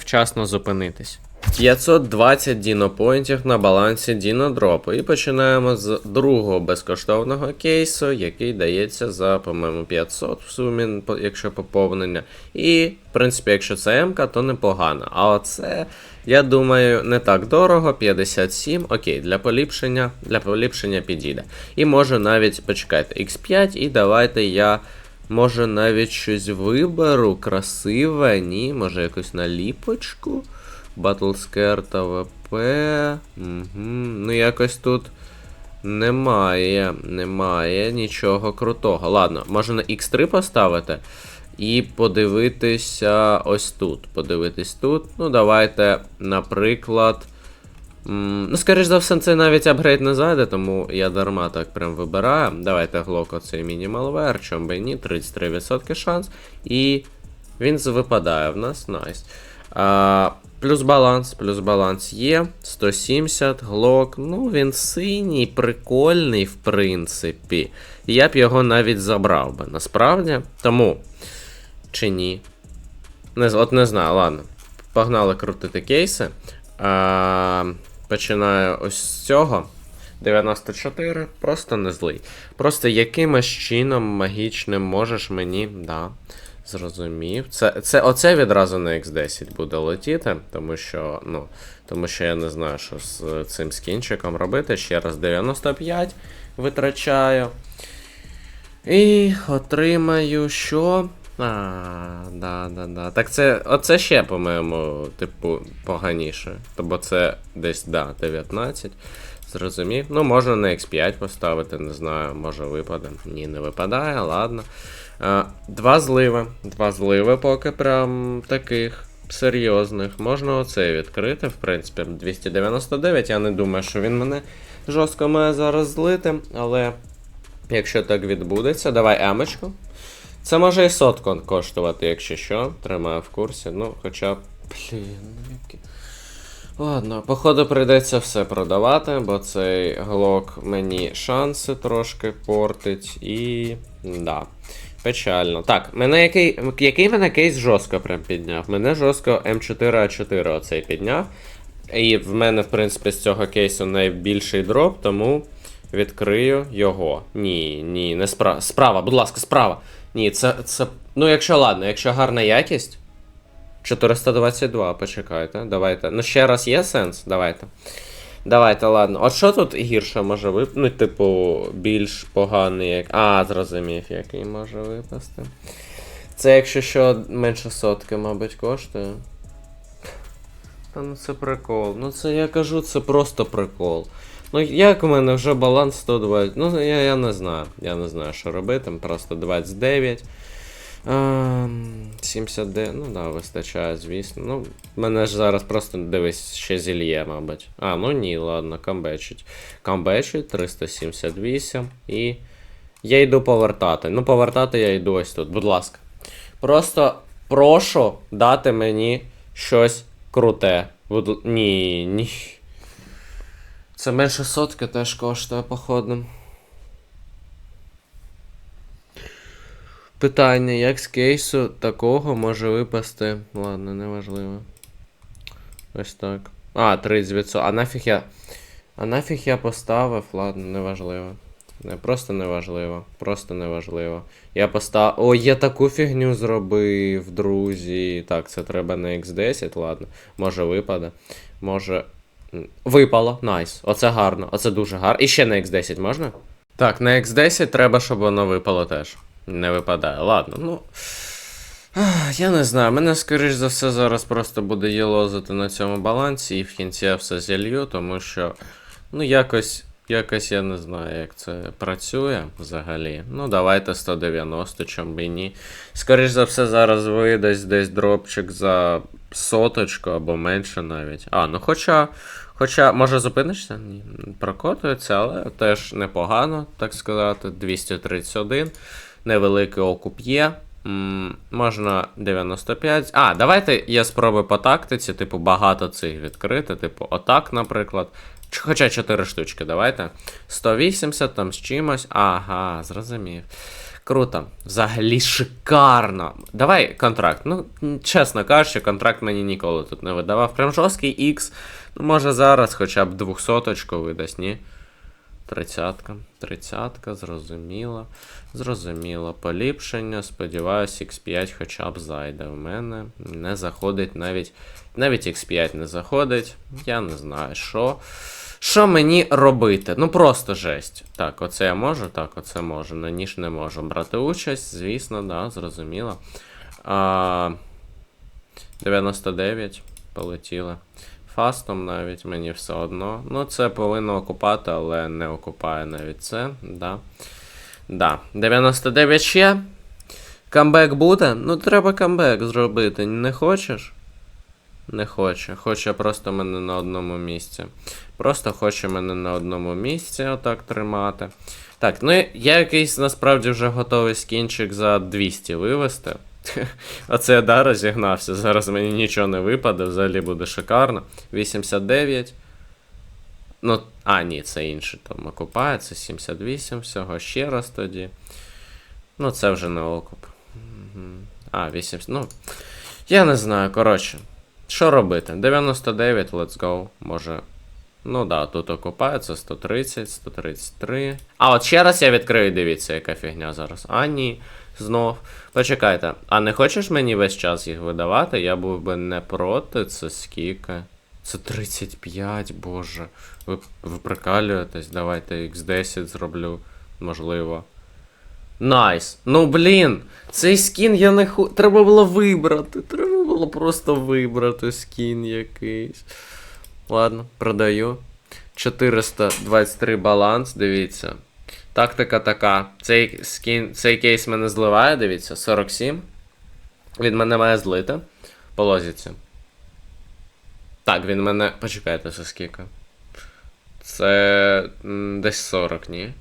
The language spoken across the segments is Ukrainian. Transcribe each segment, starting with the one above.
вчасно зупинитись. 520 дінопоінтів на балансі Дінодропу. І починаємо з другого безкоштовного кейсу, який дається за, по-моєму, 500 в сумі, якщо поповнення. І, в принципі, якщо це МК, то непогано. А оце, я думаю, не так дорого, 57. Окей, для поліпшення, для поліпшення підійде. І може навіть, почекайте, X5, і давайте я. Може навіть щось виберу красиве, ні, може якусь наліпочку. Battlescare та ВП. Угу. Ну якось тут немає, немає нічого крутого. Ладно, може на X3 поставити і подивитися ось тут. Подивитись тут. Ну, давайте, наприклад. Ну, скоріш за все, це навіть апгрейд не зайде, тому я дарма так прям вибираю. Давайте глок оцей мінімалвер, чом би ні, 33% шанс. І він випадає в нас, найс. А, плюс баланс, плюс баланс є. 170, глок. Ну, він синій, прикольний, в принципі. Я б його навіть забрав би, насправді. Тому. Чи ні? Не, от не знаю, ладно. Погнали крутити кейси. А, починаю ось з цього. 94, просто не злий. Просто якимось чином магічним можеш мені, да, зрозумів. Це, це оце відразу на X10 буде летіти, тому що, ну, тому що я не знаю, що з цим скінчиком робити. Ще раз 95 витрачаю. І отримаю що? А, да, да, да. Так це. Оце ще, по-моєму, типу, поганіше. Тобто це десь, да, 19. Зрозумів. Ну, можна на X5 поставити, не знаю, може випаде. Ні, не випадає, ладно. А, два зливи. Два зливи поки прям таких серйозних. Можна оцей відкрити, в принципі, 299. Я не думаю, що він мене жорстко має зараз злити, але якщо так відбудеться, давай емочку. Це може і сотку коштувати, якщо що. Тримаю в курсі. Ну, хоча. Блін, які. Ладно, походу прийдеться все продавати, бо цей глок мені шанси трошки портить і. Да. Печально. Так, мене який. Який мене кейс жорстко прям підняв? Мене жорстко М4А4 оцей підняв. І в мене, в принципі, з цього кейсу найбільший дроп, тому відкрию його. Ні, ні, не справа. Справа, будь ласка, справа. Ні, це. це. Ну, якщо ладно, якщо гарна якість. 422, почекайте, давайте. Ну, ще раз є сенс? Давайте. Давайте, ладно. От що тут гірше може вип... Ну, типу, більш поганий як. А, зрозумів, який може випасти. Це якщо що менше сотки, мабуть, коштує. Та ну це прикол. Ну це я кажу, це просто прикол. Ну як у мене вже баланс 120. Ну я, я не знаю. Я не знаю, що робити. Просто 29. Ем, 79, ну да, вистачає, звісно. Ну, мене ж зараз просто дивись, ще зільє, мабуть. А, ну ні, ладно, камбечить. Камбечить 378 і. Я йду повертати. Ну, повертати я йду ось тут, будь ласка. Просто прошу дати мені щось круте. Буд... Ні, ні. Це менше сотки теж коштує, походу. Питання, як з кейсу такого може випасти. Ладно, неважливо. Ось так. А, 30%. А нафіг я. А нафіг я поставив, ладно, неважливо. Не, просто неважливо. Просто неважливо. Я поставив. О, я таку фігню зробив, друзі. Так, це треба на X10, ладно. Може випаде. Може. Випало, найс. Оце гарно. Оце дуже гарно. І ще на X10 можна? Так, на X10 треба, щоб воно випало теж. Не випадає. Ладно, ну. Я не знаю, мене, скоріш за все, зараз просто буде єлозити на цьому балансі, і в кінці я все зілью, тому що. Ну, якось. Якось я не знаю, як це працює взагалі. Ну, давайте 190, чом би і ні. Скоріш за все, зараз вийде десь дропчик за соточку або менше навіть. А, ну хоча. Хоча, може зупинишся? Ні, прокотується, але теж непогано, так сказати. 231. Невеликий окуп є. М, можна 95. А, давайте я спробую по тактиці, типу, багато цих відкрити. Типу, отак, наприклад. Ч- Хоча 4 штучки, давайте. 180 там з чимось. Ага, зрозумів. Круто. Взагалі шикарно. Давай контракт. Ну, чесно кажучи, контракт мені ніколи тут не видавав. Прям жорсткий X. Ну, може зараз хоча б 200 видасть, ні? Тридцятка. Тридцятка, зрозуміло. Зрозуміло. Поліпшення. Сподіваюсь, X5 хоча б зайде в мене. Не заходить навіть. Навіть X5 не заходить. Я не знаю, що. Що мені робити? Ну просто жесть. Так, оце я можу, так, оце можу. На ніж не можу брати участь, звісно, да, зрозуміло. А, 99 полетіли. Фастом навіть мені все одно. Ну, це повинно окупати, але не окупає навіть це. Да. Да. 99 ще. Камбек буде? Ну, треба камбек зробити. Не хочеш? Не хоче. Хоче просто мене на одному місці. Просто хоче мене на одному місці отак тримати. Так, ну я якийсь насправді вже готовий скінчик за 200 вивести. Оце я да, розігнався. Зараз мені нічого не випаде, взагалі буде шикарно. 89. Ну, а, ні, це інший там окупає, це 78 всього. Ще раз тоді. Ну, це вже не окуп. А, 80. Ну. Я не знаю, коротше. Що робити? 99, let's go. Може. Ну да, тут окупається 130, 133. А от ще раз я відкрию, дивіться, яка фігня зараз. А, ні. Знов. Почекайте, а не хочеш мені весь час їх видавати? Я був би не проти, це скільки? Це 35, боже. Ви, ви прикалюєтесь, давайте X10 зроблю, можливо. Найс. Ну блін, цей скін я не ху. Треба було вибрати. Треба було просто вибрати скін якийсь. Ладно, продаю. 423 баланс, дивіться. Тактика така. Цей скін, цей кейс мене зливає, дивіться, 47. Він мене має злити. По. Так, він мене. Почекайте, це скільки. Це. десь 40, ні?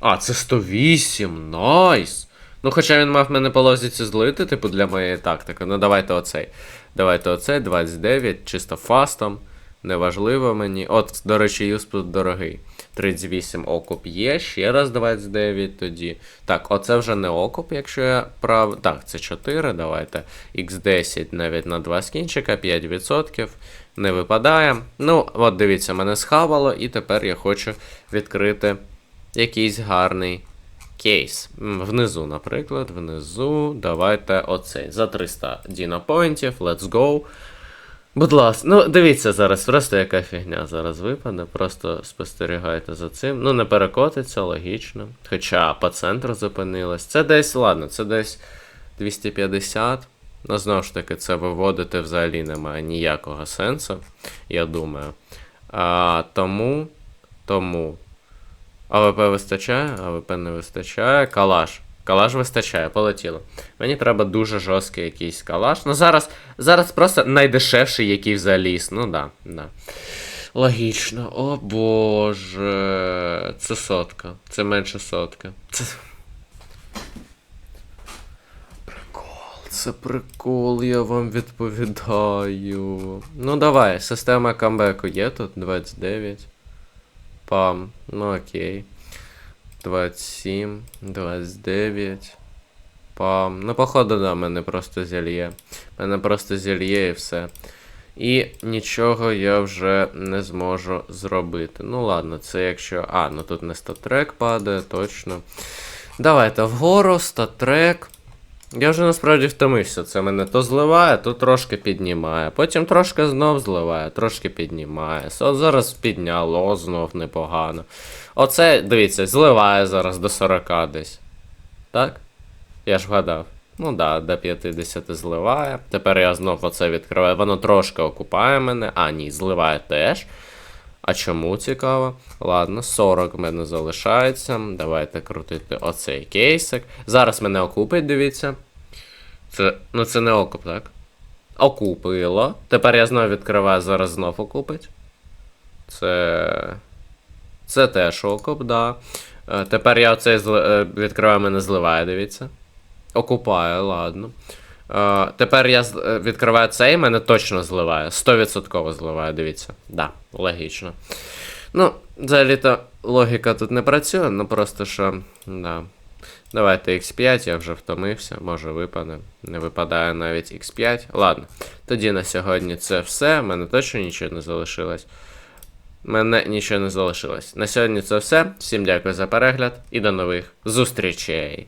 А, це 108, найс! Ну, хоча він мав мене по лозіці злити, типу, для моєї тактики. Ну, давайте оцей. Давайте оцей, 29, чисто фастом. Неважливо мені. От, до речі, юспут дорогий. 38 окуп є, ще раз 29 тоді. Так, оце вже не окуп, якщо я прав. Так, це 4, давайте. X10 навіть на 2 скінчика, 5%. Не випадає. Ну, от дивіться, мене схавало, і тепер я хочу відкрити якийсь гарний кейс. Внизу, наприклад, внизу. Давайте оцей. За 300 дінопоінтів, let's go. Будь ласка, ну дивіться зараз, просто яка фігня зараз випаде, просто спостерігайте за цим. Ну, не перекотиться, логічно. Хоча по центру зупинилось. Це десь, ладно, це десь 250. Ну, знову ж таки, це виводити взагалі немає ніякого сенсу, я думаю. А, тому. Тому. АВП вистачає, АВП не вистачає. Калаш. Калаш вистачає, полетіло. Мені треба дуже жорсткий якийсь калаш. Ну зараз, зараз просто найдешевший, який взагалі. Ну да, да. Логічно. О боже. Це сотка. Це менше сотки. Це. Прикол, це прикол, я вам відповідаю. Ну давай, система камбеку є тут 29. Пам. Ну окей. 27, 29. Пам. Ну, походу, да, мене просто зільє. Мене просто зільє і все. І нічого я вже не зможу зробити. Ну ладно, це якщо. А, ну тут не статрек падає, точно. Давайте вгору, статрек. Я вже насправді втомився. Це мене то зливає, то трошки піднімає. Потім трошки знов зливає, трошки піднімає. От зараз підняло, знов непогано. Оце, дивіться, зливає зараз до 40 десь. Так? Я ж вгадав. Ну да, до 50 зливає. Тепер я знов оце відкриваю. Воно трошки окупає мене. А, ні, зливає теж. А чому цікаво? Ладно, 40 в мене залишається. Давайте крутити оцей кейсик. Зараз мене окупить, дивіться. Це. Ну це не окуп, так? Окупило. Тепер я знову відкриваю, зараз знов окупить. Це. Це теж окуп, да. Е, Тепер я оцей зли... е, відкриваю, мене зливає, дивіться. Окупає, ладно. Е, Тепер я е, відкриваю цей, мене точно зливає. 100% зливає, дивіться. Да, логічно. Ну, взагалі-то логіка тут не працює, ну просто що. Да. Давайте X5, я вже втомився, може випаде. Не випадає навіть X5. Ладно. Тоді на сьогодні це все. У мене точно нічого не залишилось. Мене нічого не залишилось. На сьогодні це все. Всім дякую за перегляд і до нових зустрічей.